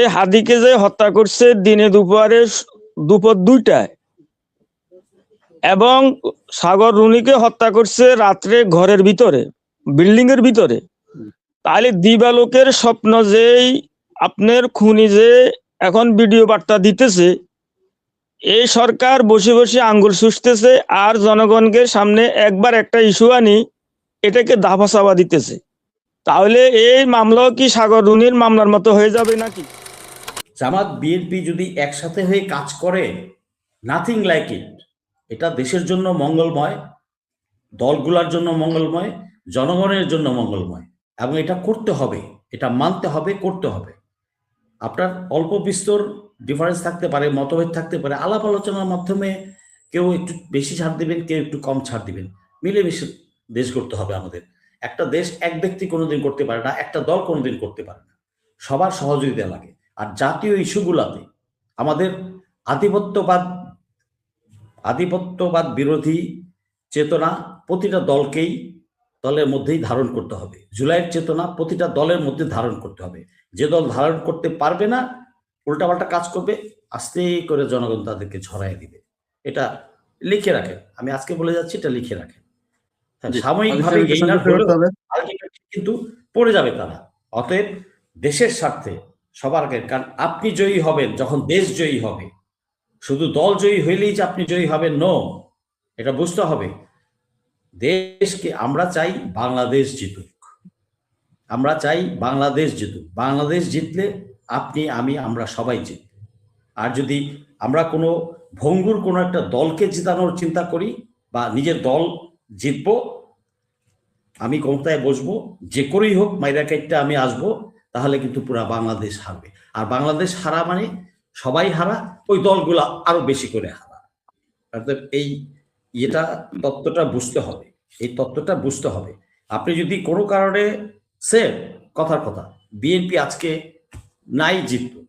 এই হাদিকে যে হত্যা করছে দিনে দুপুরে দুপুর দুইটায়। এবং সাগর রুনিকে হত্যা করছে রাত্রে ঘরের ভিতরে বিল্ডিং এর ভিতরে। তাহলে দিবালোকের স্বপ্ন যেই আপনার খুনি যে এখন ভিডিও বার্তা দিতেছে, এই সরকার বসে বসে আঙ্গুল সুসতেছে আর জনগণকে সামনে একবার একটা ইস্যু আনি, এটাকে দাফা চাপা দিতেছে। তাহলে এই মামলাও কি সাগর রুনির মামলার মতো হয়ে যাবে নাকি? জামাত বিএনপি যদি একসাথে হয়ে কাজ করে নাথিং লাইক ইট এটা দেশের জন্য মঙ্গলময়, দলগুলার জন্য মঙ্গলময়, জনগণের জন্য মঙ্গলময়। এবং এটা করতে হবে, এটা মানতে হবে, করতে হবে। আপনার অল্প বিস্তর ডিফারেন্স থাকতে পারে, মতভেদ থাকতে পারে, আলাপ আলোচনার মাধ্যমে কেউ একটু বেশি ছাড় দিবেন, কেউ একটু কম ছাড় দিবেন। মিলেমিশে দেশ করতে হবে আমাদের। একটা দেশ এক ব্যক্তি কোনোদিন করতে পারে না, একটা দল কোনোদিন করতে পারে না। সবার সহযোগিতা লাগে। আর জাতীয় ইস্যুগুলাতে আমাদের আধিপত্যবাদ আধিপত্যবাদ বিরোধী চেতনা প্রতিটা দলকেই দলের মধ্যেই ধারণ করতে হবে। জুলাইয়ের চেতনা প্রতিটা দলের মধ্যে ধারণ করতে হবে। যে দল ধারণ করতে পারবে না উল্টাপাল্টা কাজ করবে আস্তে করে জনগণ তাদেরকে ছড়াই দিবে। এটা লিখে রাখেন। আমি আজকে বলে যাচ্ছি এটা লিখে রাখেন। হ্যাঁ, সাময়িকভাবে কিন্তু পড়ে যাবে তারা। অতএব দেশের স্বার্থে সবার আগে, কারণ আপনি জয়ী হবেন যখন দেশ জয়ী হবে। শুধু দল জয়ী হইলেই যে আপনি জয়ী হবেন নো এটা বুঝতে হবে। দেশকে আমরা চাই বাংলাদেশ জিতুক। আমরা চাই বাংলাদেশ জিতুক। বাংলাদেশ জিতলে আপনি, আমি, আমরা সবাই জিতব। আর যদি আমরা কোনো ভঙ্গুর কোনো একটা দলকে জিতানোর চিন্তা করি বা নিজের দল জিতবো, আমি ক্ষমতায় বসবো, যে করেই হোক, মাইরা কাইটটা আমি আসব তাহলে কিন্তু পুরা বাংলাদেশ হারবে। আর বাংলাদেশ হারা মানে সবাই হারা, ওই দলগুলা আরও বেশি করে হারা। অর্থাৎ এই এটা তত্ত্বটা বুঝতে হবে। এই তত্ত্বটা বুঝতে হবে। আপনি যদি কোনো কারণে সে কথার কথা বিএনপি আজকে নাই জিততো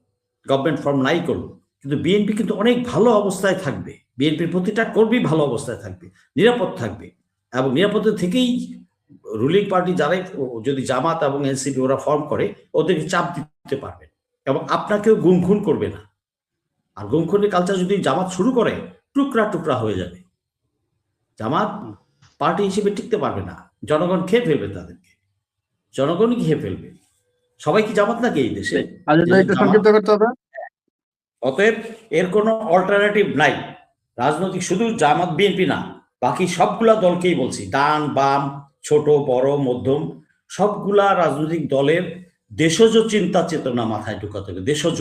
গভর্নমেন্ট ফর্ম নাই করল, কিন্তু বিএনপি কিন্তু অনেক ভালো অবস্থায় থাকবে। বিএনপির প্রতিটা কর্মী ভালো অবস্থায় থাকবে, নিরাপদ থাকবে। এবং নিরাপদে থেকেই রুলিং পার্টি যারাই যদি জামাত এবং এনসিপি ওরা ফর্ম করে ওদেরকে চাপ দিতে পারবেন এবং আপনাকেও গুমখুন করবে না। আর গুমখুনের কালচার যদি জামাত শুরু করে টুকরা টুকরা হয়ে যাবে। জামাত পার্টি হিসেবে টিকতে পারবে না। জনগণ খেয়ে ফেলবে তাদেরকে। জনগণই খেয়ে ফেলবে? সবাই কি জামাত নাকি এই দেশে? অতএব এর কোনো অল্টারনেটিভ নাই। রাজনৈতিক শুধু জামাত বিএনপি না। বাকি সবগুলা দলকেই বলছি। ডান বাম ছোট, বড়, মধ্যম, সবগুলা রাজনৈতিক দলের দেশজ চিন্তা চেতনা মাথায় ঢুকাতে হবে, দেশজ।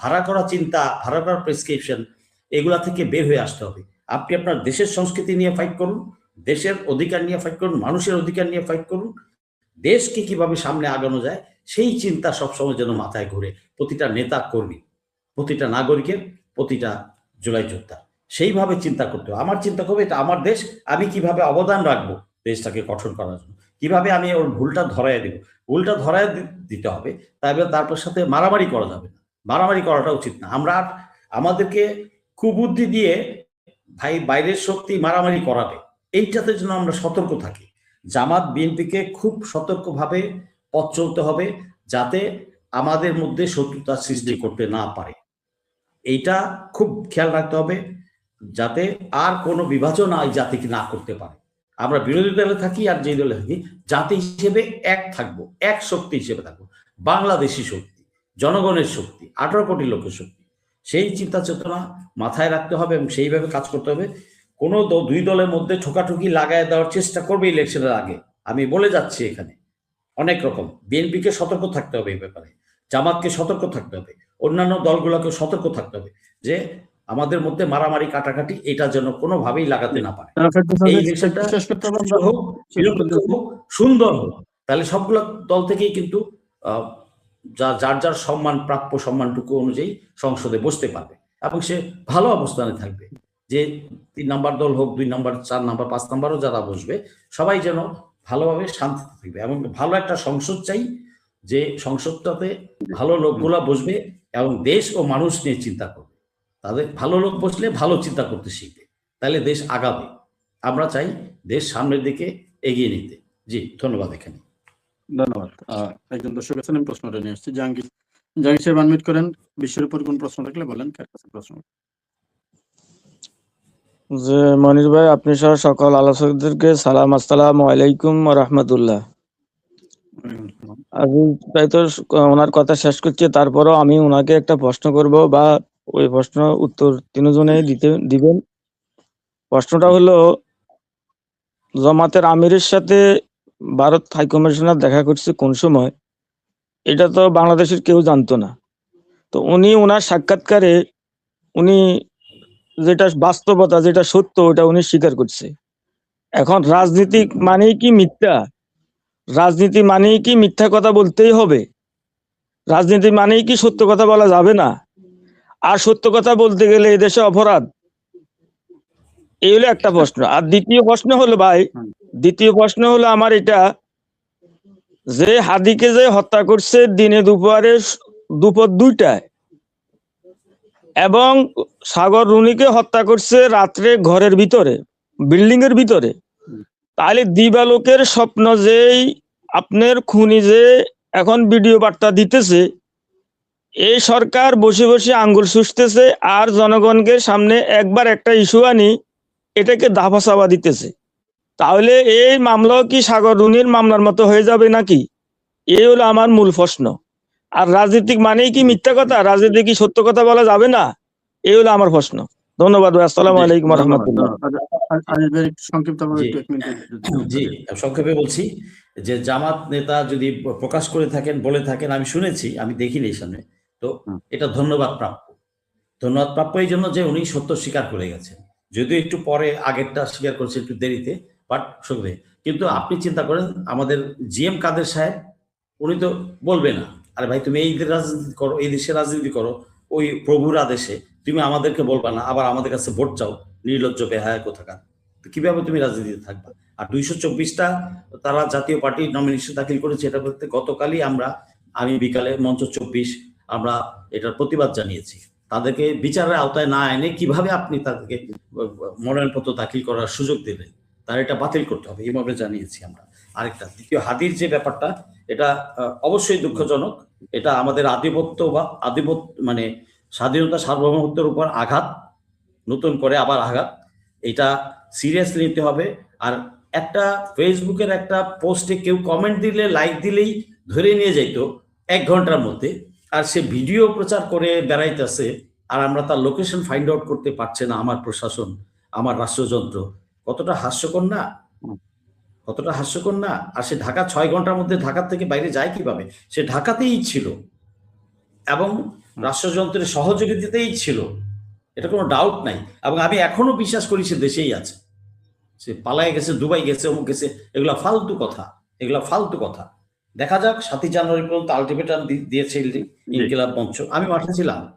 ভাড়া করা চিন্তা, ভাড়া করা প্রেসক্রিপশন এগুলা থেকে বের হয়ে আসতে হবে। আপনি আপনার দেশের সংস্কৃতি নিয়ে ফাইট করুন, দেশের অধিকার নিয়ে ফাইট করুন, মানুষের অধিকার নিয়ে ফাইট করুন, দেশকে কীভাবে সামনে আগানো যায়, সেই চিন্তা সবসময় যেন মাথায় ঘুরে প্রতিটা নেতা কর্মী, প্রতিটা নাগরিকের, প্রতিটা জুলাই যোদ্ধা। সেইভাবে চিন্তা করতে হবে। আমার চিন্তা করবে এটা আমার দেশ, আমি কীভাবে অবদান রাখব? দেশটাকে গঠন করার জন্য। কীভাবে আমি ওর ভুলটা ধরাই দেব? ভুলটা ধরাই দিতে হবে তাই তারপর সাথে মারামারি করা যাবে না। মারামারি করাটা উচিত না। আমরা আমাদেরকে কুবুদ্ধি দিয়ে ভাই বাইরের শক্তি মারামারি করাবে এইটাতে যেন আমরা সতর্ক থাকি। জামাত, বিএনপিকে খুব সতর্কভাবে পথ চলতে হবে, যাতে আমাদের মধ্যে শত্রুতা সৃষ্টি করতে না পারে। এইটা খুব খেয়াল রাখতে হবে, যাতে আর কোনো বিভাজন এই জাতিকে না করতে পারে। আমরা বিরোধী দলে থাকি আর যে দলে থাকি, জাতি হিসেবে এক থাকব, এক শক্তি হিসেবে থাকব। বাংলাদেশি শক্তি, জনগণের শক্তি, আঠারো কোটি লোকের শক্তি। সেই চিন্তা চেতনা মাথায় রাখতে হবে এবং সেইভাবে কাজ করতে হবে। কোনো দুই দলের মধ্যে ঠোকাঠুকি লাগায় দেওয়ার চেষ্টা করবে ইলেকশনের আগে। আমি বলে যাচ্ছি এখানে, অনেক রকম। বিএনপিকে সতর্ক থাকতে হবে এই ব্যাপারে, জামাতকে সতর্ক থাকতে হবে, অন্যান্য দলগুলোকে সতর্ক থাকতে হবে যে আমাদের মধ্যে মারামারি কাটাকাটি এটা যেন কোনোভাবেই লাগাতে না পারে। এই ইলেকশনটা হোক, হোক, সুন্দর হোক। তাহলে সবগুলো দল থেকেই কিন্তু আহ, যা- যার যার সম্মান প্রাপ্য সম্মানটুকু অনুযায়ী সংসদে বসতে পারবে এবং সে ভালো অবস্থানে থাকবে। যে তিন নাম্বার দল হোক দুই নাম্বার চার নাম্বার পাঁচ নাম্বারও যারা বসবে সবাই যেন ভালোভাবে শান্তি থাকবে এবং ভালো একটা সংসদ চাই যে সংসদটাতে ভালো লোকগুলা বসবে এবং দেশ ও মানুষ নিয়ে চিন্তা করবে। তাদের ভালো লোক বসলে ভালো চিন্তা করতে শিখবে। তাহলে দেশ আগাবে। আমরা চাই দেশ সামনের দিকে এগিয়ে নিতে। জি ধন্যবাদ এখানে। ধন্যবাদ। একজন দর্শক আছেন আমি প্রশ্নটা নিয়ে আসছি। জাহাঙ্গীর জাহির সাহেব আনমিট করেন বিশ্বের উপর কোন প্রশ্ন থাকলে বলেন কার কাছে প্রশ্ন? যে মনির ভাই আপনি সহ সকল আলোচকদেরকে সালাম আসসালাম আলাইকুম রহমতুল্লাহ। আমি তাই তো ওনার কথা শেষ করছি তারপরও আমি ওনাকে একটা প্রশ্ন করব বা ওই প্রশ্ন উত্তর তিনজনেই দিতে, দিবেন। প্রশ্নটা হলো, জমাতের আমিরের সাথে ভারত হাই কমিশনার দেখা করছে কোন সময়? এটা তো বাংলাদেশের কেউ জানতো না। তো উনি ওনার সাক্ষাৎকারে উনি যেটা বাস্তবতা, যেটা সত্য, ওটা উনি স্বীকার করছে। এখন রাজনীতিক মানেই কি মিথ্যা? রাজনীতি মানেই কি মিথ্যা কথা বলতেই হবে? রাজনীতি মানেই কি সত্য কথা বলা যাবে না? আর সত্য কথা বলতে গেলে এই দেশে অপরাধ। এই হলো একটা প্রশ্ন। আর দ্বিতীয় প্রশ্ন হলো, ভাই, দ্বিতীয় প্রশ্ন হলো আমার এটা, যে হাদিকে যে হত্যা করছে দিনে দুপুরে দুপুর দুইটায় এবং সাগর রুনিকে হত্যা করছে রাত্রে ঘরের ভিতরে বিল্ডিং এর ভিতরে, তাহলে দিবালোকের স্বপ্ন যেই, আপনার খুনি যে এখন ভিডিও বার্তা দিতেছে এই সরকার বসে বসে আঙ্গুল সুসতেছে আর জনগণকে সামনে একবার একটা ইস্যু আনি এটাকে চাপা দিতেছে। তাহলে এই মামলাও কি সাগর রুনির মামলার মতো হয়ে যাবে নাকি? এই হলো আমার মূল প্রশ্ন। আর রাজনীতিক মানেই কি মিথ্যা কথা? রাজনীতি কি সত্য কথা বলা যাবে না? এই হলো আমার প্রশ্ন। ধন্যবাদ ভাই আসসালামু আলাইকুম রহমতুল্লাহ। জি। সংক্ষেপে বলছি যে জামাত নেতা যদি প্রকাশ করে থাকেন বলে থাকেন আমি শুনেছি আমি দেখিনি এই সামনে। তো এটা ধন্যবাদ প্রাপ্য। ধন্যবাদ প্রাপ্য এই জন্য যে উনি সত্য স্বীকার করে গেছেন। যদিও একটু পরে আগেরটা স্বীকার করেছে একটু দেরিতে বাট শুনবে কিন্তু আপনি চিন্তা করেন আমাদের জিএম কাদের সাহেব উনি তো বলবে না আরে ভাই তুমি এই রাজনীতি করো এই দেশে রাজনীতি করো ওই প্রভুর আদেশে তুমি আমাদেরকে বলবা না আবার আমাদের কাছে ভোট চাও নির্লজ্জ বেহায় কোথাকার? কীভাবে তুমি রাজনীতিতে থাকবা? আর দুইশো চব্বিশটা তারা জাতীয় পার্টি নমিনেশন দাখিল করেছে এটা করতে গতকালই আমরা আমি বিকালে মঞ্চ চব্বিশ আমরা এটার প্রতিবাদ জানিয়েছি। তাদেরকে বিচারের আওতায় না এনে কীভাবে আপনি তাদেরকে মনোনয়নপত্র দাখিল করার সুযোগ দিলেন, তার এটা বাতিল করতে হবে, এইভাবে জানিয়েছি আমরা। আরেকটা, দ্বিতীয়, হাদির যে ব্যাপারটা, এটা অবশ্যই দুঃখজনক। এটা আমাদের আধিপত্য বা আধিপত্য মানে স্বাধীনতা সার্বভৌমত্বের উপর আঘাত, নতুন করে আবার আঘাত, এটা সিরিয়াসলি নিতে হবে। আর একটা ফেসবুকের একটা পোস্টে কেউ কমেন্ট দিলে লাইক দিলেই ধরে নিয়ে যাইতো, এক ঘণ্টার মধ্যে। আর সে ভিডিও প্রচার করে বেড়াইতেছে আর আমরা তার লোকেশন ফাইন্ড আউট করতে পারছে না আমার প্রশাসন আমার রাষ্ট্রযন্ত্র। কতটা হাস্যকর না? কতটা হাস্যকর না? আর সে ঢাকা ছয় ঘণ্টার মধ্যে ঢাকার থেকে বাইরে যায় কীভাবে? সে ঢাকাতেই ছিল এবং রাষ্ট্রযন্ত্রের সহযোগিতাতেই ছিল। এটা কোনো ডাউট নাই। এবং আমি এখনও বিশ্বাস করি সে দেশেই আছে। সে পালায় গেছে দুবাই গেছে অমুক গেছে এগুলা ফালতু কথা। এগুলা ফালতু কথা। দেখা যাক সাতই জানুয়ারি পর্যন্ত আলটিমেটাম দিয়েছে ইনকিলাব মঞ্চ। আমি মাঠে ছিলাম।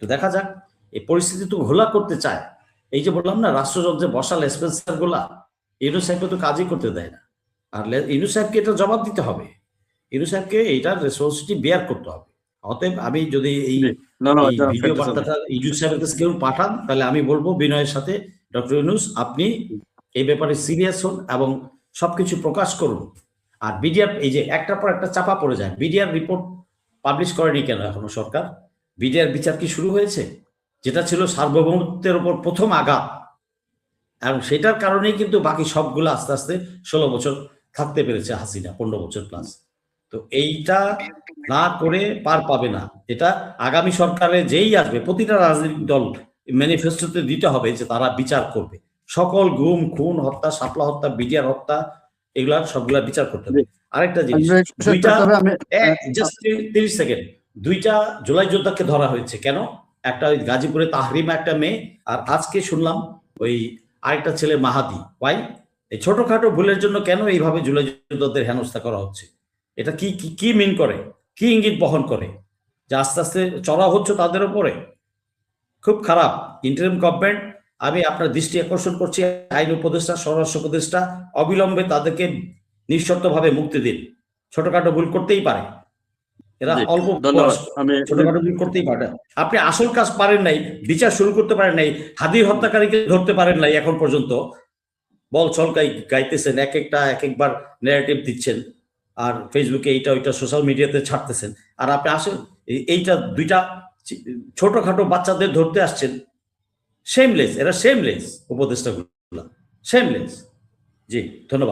তো দেখা যাক এই পরিস্থিতি তো ঘোলা করতে চায়। এই যে বললাম না রাষ্ট্রযন্ত্রে বসাল স্পেন্সারগুলা ইনু সাহেবকে তো কাজই করতে দেয় না। আর লে- সাহেবকে এটা জবাব দিতে হবে। ইনু সাহেবকে এইটার রেসপন্সিবিলিটি বেয়ার করতে হবে। অতএব আমি যদি এই ভিডিও বার্তাটা ইউনুস সাহেবের কাছে কেউ পাঠান তাহলে আমি বলব বিনয়ের সাথে। ডক্টর ইউনুস আপনি এই ব্যাপারে সিরিয়াস হন এবং সবকিছু প্রকাশ করুন। আর বিডিআর, এই যে একটার পর একটা চাপা পড়ে যায়। বিডিআর রিপোর্ট পাবলিশ করেনি কেন এখনও সরকার? বিডিআর বিচার কি শুরু হয়েছে? যেটা ছিল সার্বভৌমত্বের ওপর প্রথম আঘাত। এবং সেটার কারণেই কিন্তু বাকি সবগুলো আস্তে আস্তে ষোলো বছর থাকতে পেরেছে হাসিনা, পনেরো বছর প্লাস তো এইটা না করে পার পাবে না। এটা আগামী সরকারে যেই আসবে, প্রতিটা রাজনৈতিক দল ম্যানিফেস্টোতে দিতে হবে যে তারা বিচার করবে। সকল গুম, খুন, হত্যা সাপলা হত্যা, বিডিআর হত্যা এগুলা সবগুলা বিচার করতে হবে। আরেকটা জিনিস দুইটা করতে হবে, আমি জাস্ট তিরিশ সেকেন্ড দুইটা জুলাই যোদ্ধাকে ধরা হয়েছে। কেন? একটা ওই গাজীপুরে তাহরিমা একটা মেয়ে আর আজকে শুনলাম ওই আরেকটা ছেলে মাহাদি। ওয়াই এই ছোটখাটো ভুলের জন্য কেন এইভাবে জুলাই যোদ্ধাদের হেনস্থা করা হচ্ছে? এটা কি কি- কি মিন করে? কি ইঙ্গিত বহন করে? যে আস্তে আস্তে চড়া হচ্ছে তাদের উপরে? খুব খারাপ। ইন্টারিম গভর্নমেন্ট আমি আপনার দৃষ্টি আকর্ষণ করছি আইন উপদেষ্টা স্বরাষ্ট্র উপদেষ্টা অবিলম্বে তাদেরকে নিঃশর্তভাবে মুক্তি দিন। ছোটখাটো ভুল করতেই পারে। এরা অল্প ছোটখাটো ভুল করতেই পারে। আপনি আসল কাজ পারেন নাই বিচার শুরু করতে পারেন নাই হাদির হত্যাকারীকে ধরতে পারেন নাই এখন পর্যন্ত। বল চল গাই গাইতেছেন এক একটা এক একবার ন্যারেটিভ দিচ্ছেন। আর ফেসবুকে এইটা ওইটা সোশ্যাল মিডিয়াতে ছাড়তেছেন। আর আপনি আসেন এই- এইটা দুইটা ছোটখাটো বাচ্চাদের ধরতে আসছেন। শেমলেস এরা শেমলেস উপদেষ্টাগুলো। শেমলেস জি ধন্যবাদ।